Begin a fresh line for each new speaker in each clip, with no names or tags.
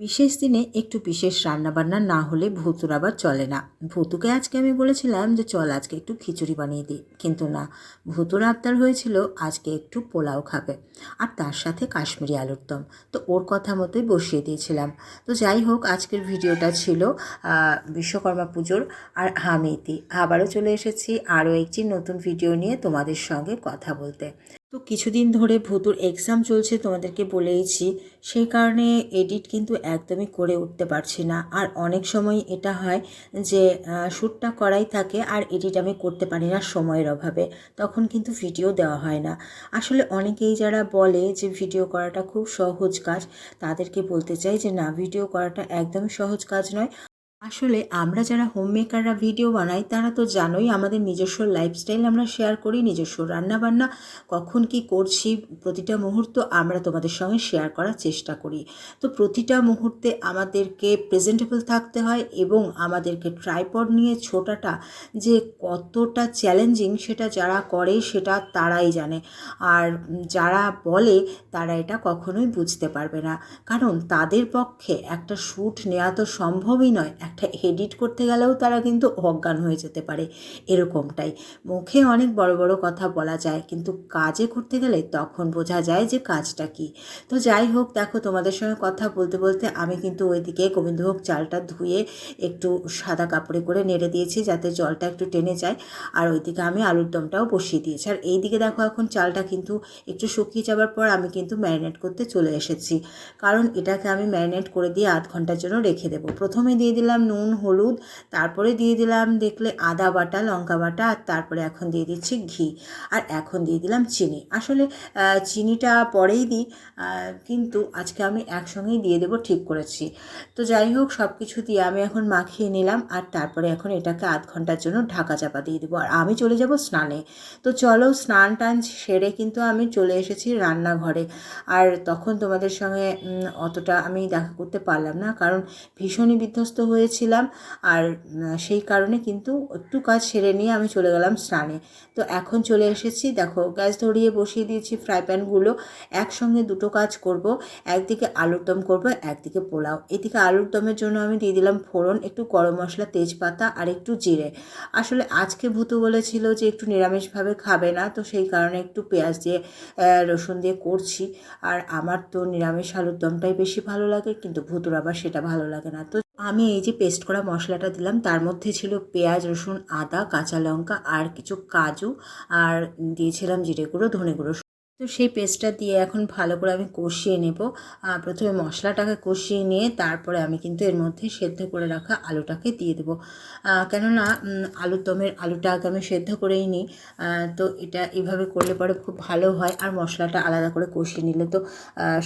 বিশেষ দিনে একটু বিশেষ রান্নাবান্না না হলে ভুতুর আবার চলে না। ভুতুকে আজকে আমি বলেছিলাম যে, চল আজকে একটু খিচুড়ি বানিয়ে দিই। কিন্তু না, ভুতুর আবদার হয়েছিল আজকে একটু পোলাও খাবে আর তার সাথে কাশ্মীরি আলুর দম। তো ওর কথা মতোই বসিয়ে দিয়েছিলাম। তো যাই হোক, আজকের ভিডিওটা ছিল বিশ্বকর্মা পুজোর আর আমি ইতি। আবারও চলে এসেছি আরও একটি নতুন ভিডিও নিয়ে তোমাদের সঙ্গে কথা বলতে। তো কিছুদিন ধরে ভুতুর এক্সাম চলছে তোমাদেরকে বলেইছি, সেই কারণে এডিট কিন্তু একদমই করে উঠতে পারছি না। আর অনেক সময় এটা হয় যে শ্যুটটা করাই থাকে আর এডিট আমি করতে পারি না সময়ের অভাবে। তখন কিন্তু ভিডিও দেওয়া হয় না। আসলে অনেকেই যারা বলে যে ভিডিও করাটা খুব সহজ কাজ, তাদেরকে বলতে চাই যে, না ভিডিও করাটা একদমই সহজ কাজ নয়। আসলে আমরা যারা হোম মেকাররা ভিডিও বানাই, তারা তো জানোই আমাদের নিজস্ব লাইফস্টাইল আমরা শেয়ার করি, নিজস্ব রান্নাবান্না, কখন কি করছি, প্রতিটা মুহূর্ত আমরা তোমাদের সঙ্গে শেয়ার করার চেষ্টা করি। তো প্রতিটা মুহূর্তে আমাদেরকে প্রেজেন্টেবল থাকতে হয় এবং আমাদেরকে ট্রাইপড নিয়ে ছোটাটা যে কতটা চ্যালেঞ্জিং সেটা যারা করে সেটা তারাই জানে। আর যারা বলে, তারা এটা কখনোই বুঝতে পারবে না। কারণ তাদের পক্ষে একটা শ্যুট নেওয়া তো সম্ভবই নয়। একটা এডিট করতে গেলেও তারা কিন্তু অজ্ঞান হয়ে যেতে পারে, এরকমটাই। মুখে অনেক বড় বড় কথা বলা যায়, কিন্তু কাজে করতে গেলে তখন বোঝা যায় যে কাজটা কি। তো যাই হোক, দেখো তোমাদের সঙ্গে কথা বলতে বলতে আমি কিন্তু ওইদিকে গোবিন্দভোগ চালটা ধুয়ে একটু সাদা কাপড়ে করে নেড়ে দিয়েছি যাতে জলটা একটু টেনে যায়, আর ওইদিকে আমি আলুর দমটাও বসিয়ে দিয়েছি। আর এইদিকে দেখো এখন চালটা কিন্তু একটু শুকিয়ে যাওয়ার পর আমি কিন্তু ম্যারিনেট করতে চলে এসেছি, কারণ এটাকে আমি ম্যারিনেট করে দিয়ে আধ ঘণ্টার জন্য রেখে দেবো। প্রথমে দিয়ে দিলাম নুন, হলুদ। তারপরে দিয়ে দিলাম দেখলে আদা বাটা, লঙ্কা বাটা আর তারপরে এখন দিয়ে দিচ্ছি ঘি। আর এখন দিয়ে দিলাম চিনি। আসলে চিনিটা পরেই দিই কিন্তু আজকে আমি একসঙ্গেই দিয়ে দেবো ঠিক করেছি। তো যাই হোক সব কিছু দিয়ে আমি এখন মাখিয়ে নিলাম আর তারপরে এখন এটাকে আধ ঘণ্টার জন্য ঢাকা চাপা দিয়ে দেবো। আর আমি চলে যাব স্নানে। তো চলো, স্নান টান সেরে কিন্তু আমি চলে এসেছি রান্নাঘরে। আর তখন তোমাদের সঙ্গে অতটা আমি দেখা করতে পারলাম না, কারণ ভীষণই বিধ্বস্ত হয়েছিলাম আর সেই কারণে কিন্তু একটু কাজ সেরে নিয়ে আমি চলে গেলাম স্নানে। তো এখন চলে এসেছি, দেখো গ্যাস ধরিয়ে বসিয়ে দিয়েছি ফ্রাই প্যানগুলো, একসঙ্গে দুটো কাজ করব, একদিকে আলুর দম করব, একদিকে পোলাও। এদিকে আলুর দমের জন্য আমি দিয়ে দিলাম ফোড়ন, একটু গরম মশলা, তেজপাতা আর একটু জিরে। আসলে আজকে ভূতু বলেছিল যে একটু নিরামিষভাবে খাবে না, তো সেই কারণে একটু পেঁয়াজ দিয়ে রসুন দিয়ে করছি। আর আমার তো নিরামিষ আলুর দমটাই বেশি ভালো লাগে, কিন্তু ভুতুর আবার সেটা ভালো লাগে না। তো আমি এই যে পেস্ট করা মশলাটা দিলাম, তার মধ্যে ছিল পেঁয়াজ, রসুন, আদা, কাঁচা লঙ্কা আর কিছু কাজু আর দিয়েছিলাম জিরে গুঁড়ো, ধনে গুঁড়ো তো সেই পেস্টটা দিয়ে এখন ভালো করে আমি কষিয়ে নেব। প্রথমে মশলাটাকে কষিয়ে নিয়ে তারপরে আমি কিন্তু এর মধ্যে সেদ্ধ করে রাখা আলুটাকে দিয়ে দেবো। কেননা আলুর দমের আলুটা আগে আমি সেদ্ধ করেই নিই। তো এটা এভাবে করলে পরে খুব ভালো হয় আর মশলাটা আলাদা করে কষিয়ে নিলে তো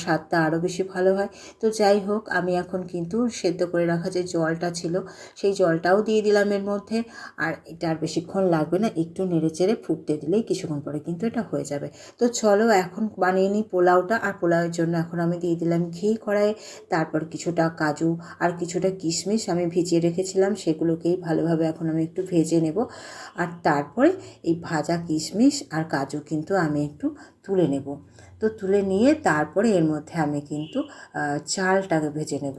স্বাদটা আরও বেশি ভালো হয়। তো যাই হোক, আমি এখন কিন্তু সেদ্ধ করে রাখা যে জলটা ছিল, সেই জলটাও দিয়ে দিলাম এর মধ্যে। আর এটা আর বেশিক্ষণ লাগবে না, একটু নেড়ে চেড়ে ফুটতে দিলেই কিছুক্ষণ পরে কিন্তু এটা হয়ে যাবে। তো চলো এখন বানিয়ে নিই পোলাওটা, আর পোলাওয়ের জন্য এখন আমি দিয়ে দিলাম ঘি কড়াইয়ে তারপর কিছুটা কাজু আর কিছুটা কিশমিশ আমি ভিজিয়ে রেখেছিলাম, সেগুলোকেই ভালোভাবে এখন আমি একটু ভেজে নেব। আর তারপরে এই ভাজা কিশমিশ আর কাজু কিন্তু আমি একটু তুলে নেব। তো তুলে নিয়ে তারপরে এর মধ্যে আমি কিন্তু চালটাকে ভেজে নেব।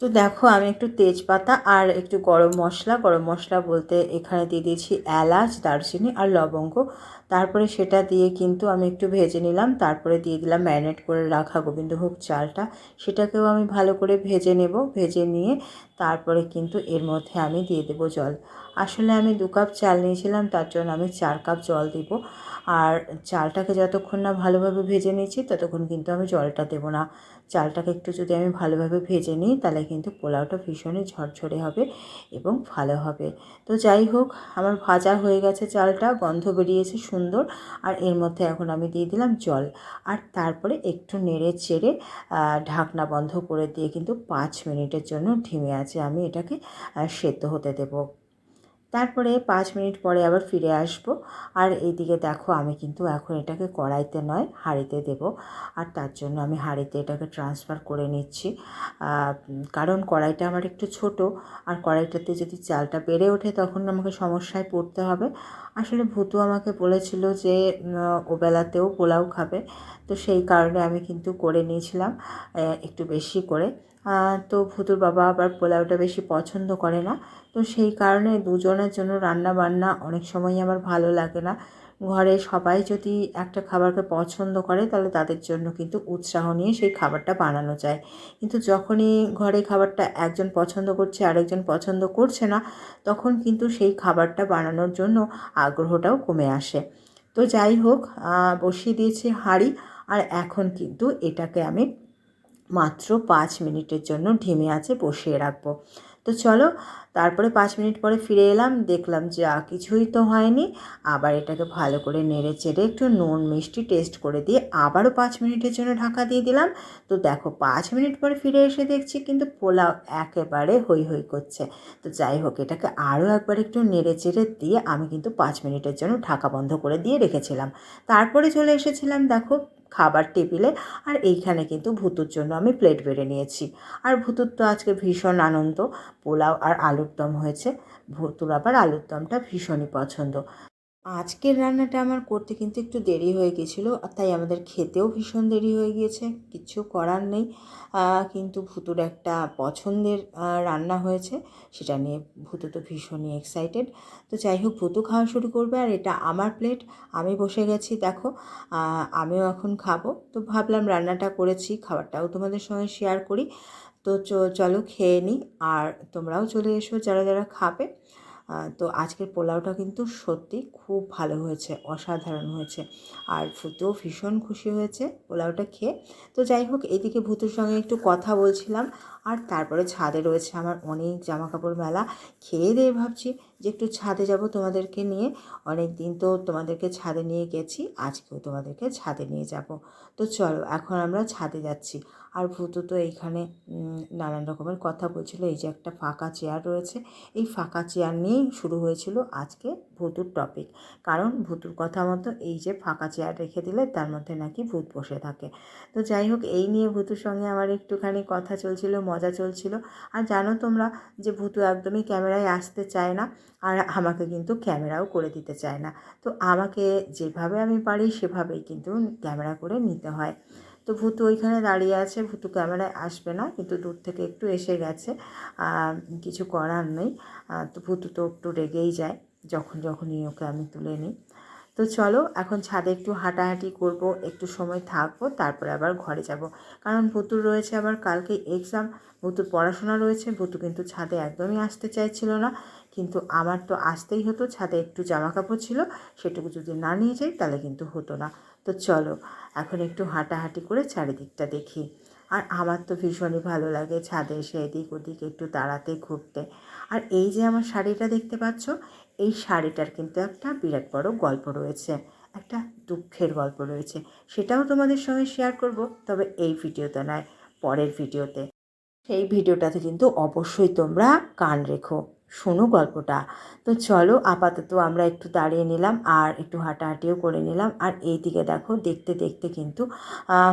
তো দেখো, আমি একটু তেজপাতা আর একটু গরম মশলা। গরম মশলা বলতে এখানে দিয়ে দিয়েছি এলাচ, দারচিনি আর লবঙ্গ। তারপরে সেটা দিয়ে কিন্তু আমি একটু ভেজে নিলাম। তারপরে দিয়ে দিলাম ম্যারিনেট করে রাখা গোবিন্দভোগ চালটা। সেটাকেও আমি ভালো করে ভেজে নেব, ভেজে নিয়ে তারপরে কিন্তু এর মধ্যে আমি দিয়ে দেবো জল। আসলে আমি দু কাপ চাল নিয়েছিলাম, তার জন্য আমি চার কাপ জল দিব। আর চালটাকে যতক্ষণ না ভালোভাবে ভেজে নিয়েছি, ততক্ষণ কিন্তু আমি জলটা দেবো না। চালটাকে একটু যদি আমি ভালোভাবে ভেজে নিই, তাহলে কিন্তু পোলাওটা ভীষণই ঝরঝরে হবে এবং ভালো হবে। তো যাই হোক, আমার ভাজা হয়ে গেছে চালটা, গন্ধ বেরিয়েছে সুন্দর, আর এর মধ্যে এখন আমি দিয়ে দিলাম জল। আর তারপরে একটু নেড়ে চেড়ে ঢাকনা বন্ধ করে দিয়ে কিন্তু পাঁচ মিনিটের জন্য ঢিমে আছে, আমি এটাকে সেদ্ধ হতে দেবো। তারপরে পাঁচ মিনিট পরে আবার ফিরে আসব। আর এইদিকে দেখো আমি কিন্তু এখন এটাকে কড়াইতে নয় হাঁড়িতে দেব। আর তার জন্য আমি হাঁড়িতে এটাকে ট্রান্সফার করে নিচ্ছি। কারণ কড়াইটা আমার একটু ছোট আর কড়াইটাতে যদি চালটা বেড়ে ওঠে তখন আমাকে সমস্যায় পড়তে হবে। আসলে ভুতু আমাকে বলেছিল যে উম, ও বেলাতেও পোলাও খাবে। তো সেই কারণে আমি কিন্তু করে নিয়েছিলাম একটু বেশি করে। তো ভুতুর বাবা আবার পোলাওটা বেশি পছন্দ করে না। তো সেই কারণে দুজনের জন্য রান্না বান্না অনেক সময় আমার ভালো লাগে না। ঘরে সবাই যদি একটা খাবারকে পছন্দ করে, তাহলে তাদের জন্য কিন্তু উৎসাহ নিয়ে সেই খাবারটা বানানো যায়। কিন্তু যখনই ঘরে খাবারটা একজন পছন্দ করছে, আরেকজন পছন্দ করছে না, তখন কিন্তু সেই খাবারটা বানানোর জন্য আগ্রহটাও কমে আসে। তো যাই হোক বসিয়ে দিয়েছি হাঁড়ি, আর এখন কিন্তু এটাকে আমি মাত্র পাঁচ মিনিটের জন্য ঢিমে আছে বসিয়ে রাখব। তো চলো, তারপরে পাঁচ মিনিট পরে ফিরে এলাম, দেখলাম যা কিছুই তো হয়নি। আবার এটাকে ভালো করে নেড়ে চেড়ে একটু নুন, মিষ্টি টেস্ট করে দিয়ে আবারও পাঁচ মিনিটের জন্য ঢাকা দিয়ে দিলাম। তো দেখো, পাঁচ মিনিট পরে ফিরে এসে দেখছি কিন্তু পোলাও একেবারে হই হই করছে। তো যাই হোক, এটাকে আরও একবার একটু নেড়ে চেড়ে দিয়ে আমি কিন্তু পাঁচ মিনিটের জন্য ঢাকা বন্ধ করে দিয়ে রেখেছিলাম। তারপরে চলে এসেছিলাম, দেখো খাবার টেবিলে আর এইখানে কিন্তু ভুতুর জন্য আমি প্লেট বেড়ে নিয়েছি। আর ভুতুর তো আজকে ভীষণ আনন্দ, পোলাও আর আলুর দম হয়েছে। ভুতুর আবার আলুর দমটা ভীষণই পছন্দ। আজকের রান্নাটা আমার করতে কিন্তু একটু দেরি হয়ে গেছিল তাই আমাদের খেতেও ভীষণ দেরি হয়ে গিয়েছে কিচ্ছু করার নেই। কিন্তু ভুতুর একটা পছন্দের রান্না হয়েছে, সেটা নিয়ে ভুতু তো ভীষণই এক্সাইটেড তো যাই হোক, ভুতু খাওয়া শুরু করবে, আর এটা আমার প্লেট আমি বসে গেছি, দেখো আমিও এখন খাব। তো ভাবলাম রান্নাটা করেছি, খাবারটাও তোমাদের সঙ্গে শেয়ার করি। তো চলো খেয়ে নিই আর তোমরাও চলে এসো, যারা যারা খাবে। তো আজকের পোলাওটা কিন্তু সত্যি খুব ভালো হয়েছে, অসাধারণ হয়েছে। আর ফুতুও ভীষণ খুশি হয়েছে পোলাওটা খেয়ে। তো যাই হোক, এদিকে ভূতুর সঙ্গে একটু কথা বলছিলাম, আর তারপরে ছাদে রয়েছে আমার অনেক জামা কাপড় মেলা। খেয়ে দিয়ে ভাবছি যে একটু ছাদে যাব তোমাদেরকে নিয়ে। অনেক দিন তো তোমাদেরকে ছাদে নিয়ে গেছি, আজকেও তোমাদেরকে ছাদে নিয়ে যাব। তো চলো, এখন আমরা ছাদে যাচ্ছি। আর ভূতু তো এইখানে নানান রকমের কথা বলছিল। এই যে একটা ফাঁকা চেয়ার রয়েছে, এই ফাঁকা চেয়ার নিয়েই শুরু হয়েছিল আজকে ভূতুর টপিক কারণ ভূতুর কথা মতো এই যে ফাঁকা চেয়ার রেখে দিলে তার মধ্যে নাকি ভূত বসে থাকে। তো যাই হোক, এই নিয়ে ভূতুর সঙ্গে আমার একটুখানি কথা চলছিল, মজা চলছিল। আর জানো তোমরা যে ভূতু একদমই ক্যামেরায় আসতে চায় না আর আমাকে কিন্তু ক্যামেরাও করে দিতে চায় না। তো আমাকে যেভাবে আমি পারি সেভাবেই কিন্তু ক্যামেরা করে নিতে হয়। তো ভূতু ওইখানে দাঁড়িয়ে আছে, ভূতু ক্যামেরায় আসবে না, কিন্তু দূর থেকে একটু এসে গেছে। কিছু করার নেই। তো ভূতু তো একটু রেগেই যায়, যখন যখনই ওকে আমি তুলে নিই। তো চলো, এখন ছাদে একটু হাঁটাহাঁটি করব, একটু সময় থাকব, তারপরে আবার ঘরে যাব। কারণ ভুতুর রয়েছে আবার কালকে এক্সাম ভুতুর পড়াশোনা রয়েছে, ভুতু কিন্তু ছাদে একদমই আসতে চাইছিল না। কিন্তু আমার তো আসতেই হতো, ছাদে একটু জামা কাপড় ছিল, সেটুকু যদি না নিয়ে যাই তাহলে কিন্তু হতো না। তো চলো, এখন একটু হাঁটাহাঁটি করে চারিদিকটা দেখি। আর আমার তো ভীষণই ভালো লাগে ছাদে এসে এদিক ওদিক একটু দাঁড়াতে, ঘুরতে। আর এই যে আমার শাড়িটা দেখতে পাচ্ছ, এই শাড়িটার কিন্তু একটা বিরাট বড় গল্প রয়েছে, একটা দুঃখের গল্প রয়েছে। সেটাও তোমাদের সঙ্গে শেয়ার করব, তবে এই ভিডিওতে নয়, পরের ভিডিওতে। সেই ভিডিওটাতে কিন্তু অবশ্যই তোমরা কান রেখো। শোনো গল্পটা। তো চলো আপাতত আমরা একটু দাঁড়িয়ে নিলাম আর একটু হাঁটাহাঁটিও করে নিলাম। আর এই দিকে দেখো, দেখতে দেখতে কিন্তু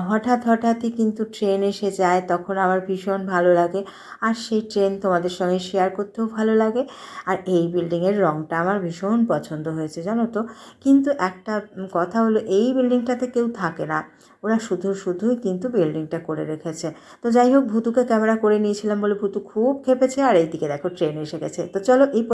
হঠাৎ, হঠাৎই কিন্তু ট্রেন এসে যায়। তখন আমার ভীষণ ভালো লাগে। আর সেই ট্রেন তোমাদের সঙ্গে শেয়ার করতেও ভালো লাগে। আর এই বিল্ডিংয়ের রঙটা আমার ভীষণ পছন্দ হয়েছে, জানো তো? কিন্তু একটা কথা হলো, এই বিল্ডিংটাতে কেউ থাকে না। ওরা শুধু শুধুই কিন্তু বিল্ডিংটা করে রেখেছে। তো যাই হোক, ভুতুকে ক্যামেরা করে নিয়েছিলাম বলে ভুতু খুব খেপেছে আর এইদিকে দেখো ট্রেন এসে গেছে। তো চলো এই